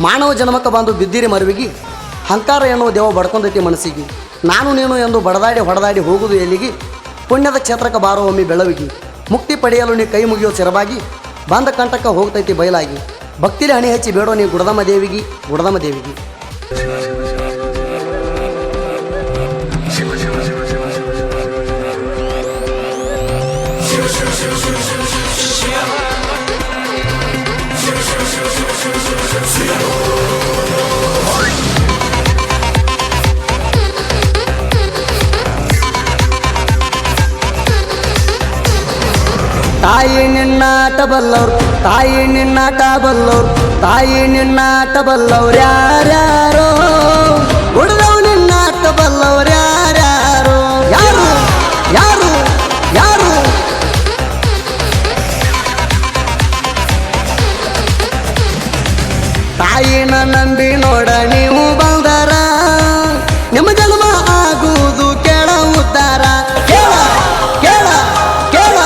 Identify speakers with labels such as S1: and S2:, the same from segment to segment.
S1: ಮಾನವ ಜನ್ಮಕ್ಕೆ ಬಂದು ಬಿದ್ದಿರಿ ಮರುವಿಗೆ. ಹಂಕಾರ ಎನ್ನುವ ದೇವ ಬಡ್ಕೊಂಡೈತಿ ಮನಸ್ಸಿಗೆ. ನಾನು ನೀನು ಎಂದು ಬಡದಾಡಿ ಹೊಡೆದಾಡಿ ಹೋಗುವುದು ಎಲ್ಲಿಗೆ? ಪುಣ್ಯದ ಕ್ಷೇತ್ರಕ್ಕೆ ಬಾರೋ ಒಮ್ಮೆ ಬೆಳವಿಗೆ. ಮುಕ್ತಿ ಪಡೆಯಲು ನೀ ಕೈ ಮುಗಿಯೋ ಸೆರಬಾಗಿ ಬಂದ ಕಂಟಕ್ಕೆ ಹೋಗ್ತೈತಿ ಬಯಲಾಗಿ. ಭಕ್ತಿಲಿ ಹಣಿ ಹಚ್ಚಿ ಬೇಡೋ ನೀ ಗುಡದಮ್ಮ ದೇವಿಗೆ ಗುಡದಮ್ಮ ದೇವಿಗೆ. ತಾಯಿ ನಿನ್ನಾಟ ಬಲ್ಲವ್ರು ತಾಯಿ ನಿನ್ನಾಟ ಬಲ್ಲವ್ರು ತಾಯಿ ನಿನ್ನಾಟ ಬಲ್ಲವ್ರು ಯಾರ್ಯಾರೋ ಹುಡುಗವು ನಿನ್ನಾಟ ಬಲ್ಲವ್ರು ಯಾರ್ಯಾರೋ ತಾಯಿನ ನಂಬಿ ನೋಡ ನೀವು ಬಂದರ. ನಿಮ್ಮ ಜನ್ಮ ಆಗುವುದು ಕೇಳ ಉದ್ದಾರ ಕೇಳ ಕೇಳ ಕೇಳ.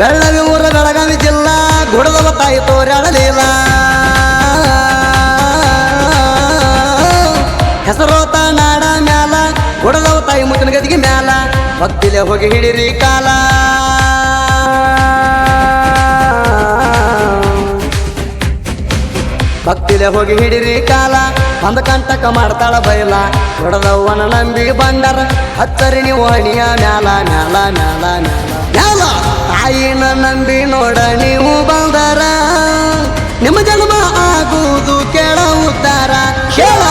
S1: ಬೆಳ್ಳವಿ ಊರ ಬೆಳಗಾವಿ ಜಿಲ್ಲಾ ಗುಡದವ ತಾಯಿ ತೋರ್ಯಾಡಲಿಲ್ಲ. ಹೆಸರೋತ ನಾಡ ಮ್ಯಾಲ ಗುಡದವ ತಾಯಿ ಮುತ್ತಿನ ಗದಿಗೆ ಮ್ಯಾಲ. ಭಕ್ತಿಲೆ ಹೋಗಿ ಹಿಡಿರಿ ಕಾಲ. ಭಕ್ತಿಲೆ ಹೋಗಿ ಹಿಡಿರಿ ಕಾಲ ಅಂದ ಕಂಟಕ ಮಾಡ್ತಾಳ ಬಯಲ. ಹೊಡೆದವ್ವನ ನಂಬಿ ಬಂಡರ ಹತ್ತರಿ ನೀವು ಹಣಿಯ ಮ್ಯಾಲ ಮ್ಯಾಲ ಮ್ಯಾಲ ಮ್ಯಾಲ. ತಾಯಿನ ನಂಬಿ ನೋಡ ನೀವು ಬಂದರ. ನಿಮ್ಮ ಜನ್ಮ ಆಗುವುದು ಕೇಳ ಉದ್ದಾರ ಕೇಳ.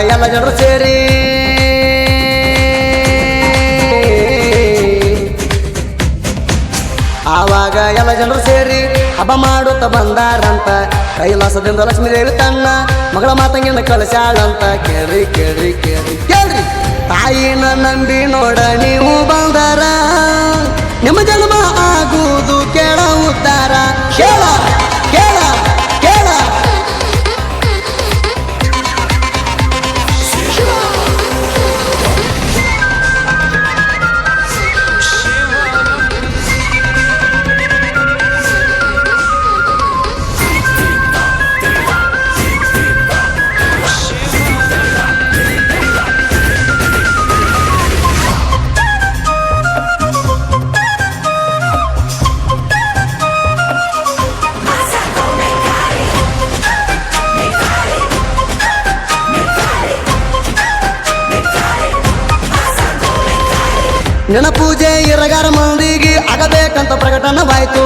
S1: ಎಲ್ಲ ಜನರು ಸೇರಿ. ಆವಾಗ ಎಲ್ಲ ಜನರು ಸೇರಿ ಹಬ್ಬ ಮಾಡುತ್ತ ಬಂದಾರಂತ. ಕೈಲಾಸದಿಂದ ಲಕ್ಷ್ಮೀ ದೇವಿ ತನ್ನ ಮಗಳ ಮಾತಂಗಿನ ಕಳಿಸ್ಯಾಳಂತ ಕೇಳಿ ಕೇಳಿ ಕೇಳಿ ಕೇಳ್ರಿ. ತಾಯಿನ ನಂಬಿ ನೋಡ ನೀವು ಬಂದರ. ನಿಮ್ಮ ಜನ್ಮ ನಿನ್ನ ಪೂಜೆ ಇರಗಾರ ಮಂದಿಗೆ ಆಗಬೇಕಂತ ಪ್ರಕಟನವಾಯ್ತು.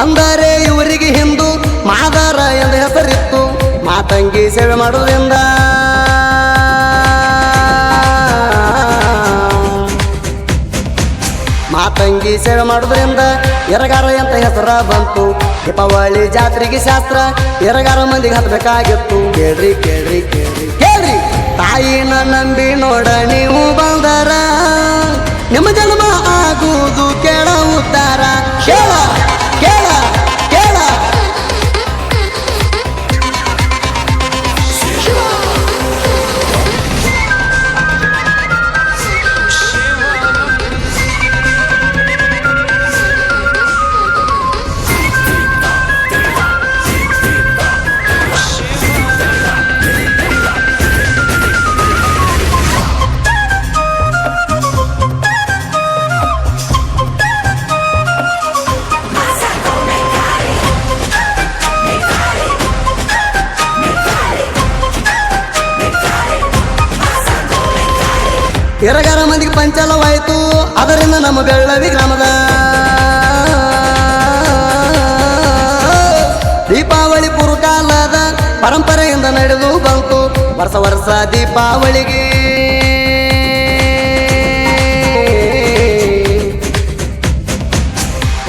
S1: ಅಂದರೆ ಇವರಿಗೆ ಹಿಂದೂ ಮಾದಾರ ಎಂದು ಹೆಸರಿತ್ತು. ಮಾತಂಗಿ ಸೇವೆ ಮಾಡುವುದರಿಂದ ಮಾತಂಗಿ ಸೇವೆ ಮಾಡುವುದರಿಂದ ಎರಗಾರ ಅಂತ ಹೆಸರ ಬಂತು? ದೀಪಾವಳಿ ಜಾತ್ರೆಗೆ ಶಾಸ್ತ್ರ ಎರಗಾರ ಮಂದಿಗೆ ಹತ್ಬೇಕಾಗಿತ್ತು ಕೇಳ್ರಿ ಕೇಳ್ರಿ ಕೇಳ್ರಿ ಕೇಳ್ರಿ. ತಾಯಿನ ನಂಬಿ ನೋಡ ಎರಗಾರ ಮಂದಿಗೆ ಪಂಚಲವಾಯ್ತು. ಅದರಿಂದ ನಮ್ಮ ಬೆಳ್ಳವಿ ಗ್ರಾಮದ. ದೀಪಾವಳಿ ಪುರುಕಾಲದ ಪರಂಪರೆಯಿಂದ ನಡೆದು ಬಂತು. ವರ್ಷ ವರ್ಷ ದೀಪಾವಳಿಗೆ.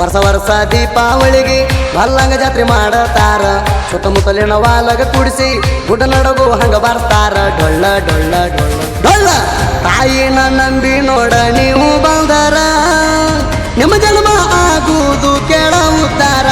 S1: ವರ್ಷ ವರ್ಷ ದೀಪಾವಳಿಗೆ ಮಲ್ಲಂಗ ಜಾತ್ರೆ ಮಾಡತಾರ. ಸುತ್ತಮುತ್ತಲಿನ ವಾಲಗ ಕುಡಿಸಿ ಗುಡ್ಡ ನಡಗು ಹಂಗ ಬರ್ತಾರ ಡೊಳ್ಳ ಡೊಳ್ಳ ಡೊಳ್ಳ. ಡೊಳ್ಳ ತಾಯಿನ ನಂಬಿ ನೋಡ ನೀವು ಬಂದರ. ನಿಮ್ಮ ಜನ್ಮ ಆಗುವುದು ಕೆಳ ಉತ್ತಾರ.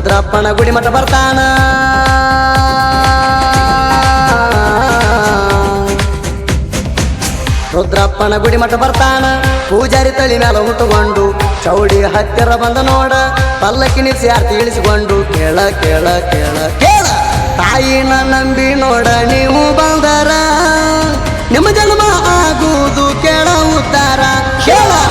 S1: ರುದ್ರಪ್ಪನ ಗುಡಿ ಮಠ ಬರ್ತಾನ. ರುದ್ರಪ್ಪನ ಗುಡಿ ಮಠ ಬರ್ತಾನ. ಪೂಜಾರಿ ತಳಿ ಮೇಲೆ ಹುಟ್ಟುಕೊಂಡು ಚೌಡಿ ಹತ್ತಿರ ಬಂದ ನೋಡ, ಪಲ್ಲಕ್ಕಿ ನಿಲ್ಸಿ ಆರ್ತಿ ಇಳಿಸಿಕೊಂಡು ಕೇಳ ಕೇಳ ಕೇಳ ಕೇಳ. ತಾಯಿನ ನಂಬಿ ನೋಡ ನೀವು ಬಂದರ, ನಿಮ್ಮ ಜನ್ಮ ಆಗುವುದು ಕೇಳ ಉತ್ತಾರ ಕೇಳ ಕೇಳ.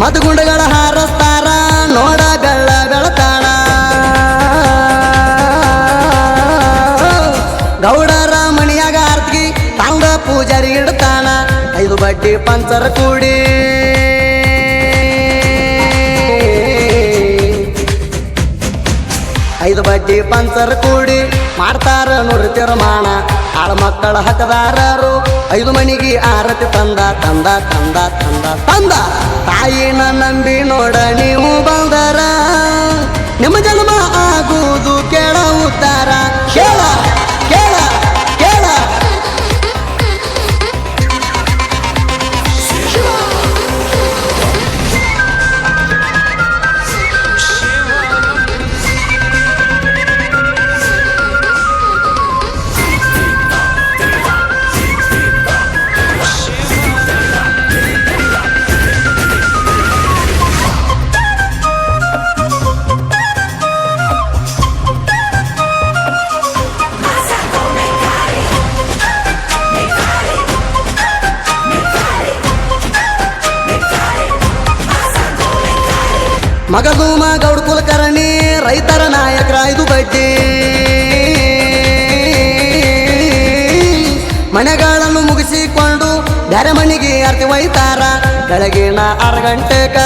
S1: ಮಧುಗುಂಡಗಳ ಹಾರಸ್ತಾರ, ನೋಡ ಬೆಳ್ಳ ಬೆಳತಾಣ ಗೌಡರ ಮಣಿಯಾಗ ಆರ್ತಿಗೆ ತಂಗ ಪೂಜಾರಿ ಇಡ್ತಾನ ಐದು ಬಡ್ಡಿ ಪಂಚರ ಕೂಡಿ. ಐದು ಬಜ್ಜಿ ಪಂಚರ್ ಕೂಡಿ ಮಾಡ್ತಾರ ತೀರ್ಮಾನ. ಆಳ ಮಕ್ಕಳ ಹಕ್ಕದಾರರು ಐದು ಮನಿಗೆ ಆರತಿ ತಂದ ತಂದ ತಂದ ತಂದ ತಂದ. ತಾಯಿನ ನಂಬಿ ನೋಡ ನೀವು ಬಂದರ. ಮಗದೂಮ ಗೌಡ ಕುಲಕರ್ಣಿ, ರೈತರ ನಾಯಕರ ಇದು ಬಡ್ಡಿ. ಮನೆಗಳನ್ನು ಮುಗಿಸಿಕೊಂಡು ಬ್ಯಾರೆ ಮನೆಗೆ ಅರ್ತಿ ಒಯ್ತಾರ, ಬೆಳಗಿನ ಆರು ಗಂಟೆಗ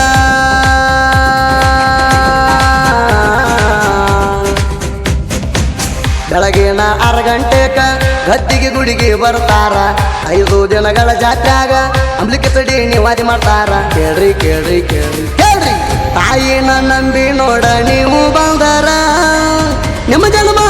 S1: ಬೆಳಗಿನ ಆರು ಗಂಟೆಕ ಗದ್ದಿಗೆ ಗುಡಿಗೆ ಬರ್ತಾರ, ಐದು ದಿನಗಳ ಜಾತ್ಯಾಗ ಅಂಬ್ಲಿಕೆ ತಡಿ ನಿವಾದಿ ಮಾಡ್ತಾರ. ಕೇಳ್ರಿ ಕೇಳ್ರಿ ಕೇಳ್ರಿ. ತಾಯಿನ ನಂಬಿ ನೋಡ ನೀವು ಬಂದರ. ನಿಮ್ಮ ಜನ್ಮ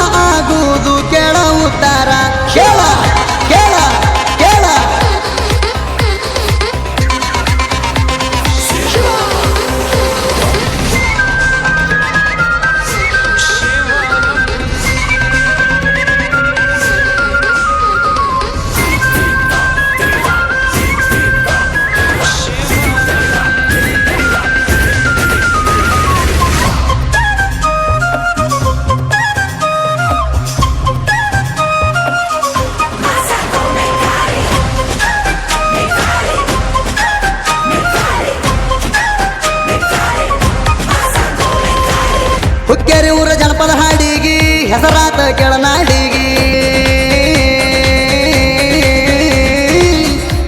S1: ಹೆಸರಾತ ಕೆಳನಾಡಿಗಿ.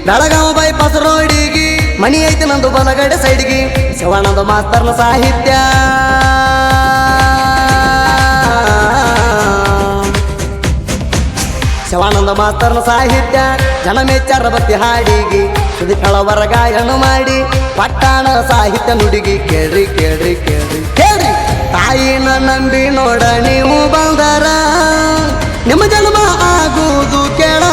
S1: ಬೆಳಗಾವ ಬೈಪಾಸ್ ರೋಡಿಗಿ ಮನಿ ಐತಿ ನಂದು ಬಲಗಡೆ ಸೈಡ್ಗಿ ಶಿವಾನಂದ ಮಾಸ್ತರ್ನ ಸಾಹಿತ್ಯ. ಶಿವಾನಂದ ಮಾಸ್ತರ್ನ ಸಾಹಿತ್ಯ, ಜನ ಮೆಚ್ಚಾರ ಭಕ್ತಿ ಹಾಡಿಗಿ. ಸುದಿ ಕಳವರ ಗಾಯನ ಮಾಡಿ, ಪಟ್ಟಣ ಸಾಹಿತ್ಯ ನುಡಿಗಿ. ಕೇಳ್ರಿ ಕೇಳ್ರಿ ಕೇಳ್ರಿ ಕೇಳ್ರಿ. ತಾಯಿನ ನಂಬಿ ನೋಡ ನೀವು ಬಂದರ. ನಿಮ್ಮ ಜನ್ಮ ಆಗುವುದು ಕೆಳ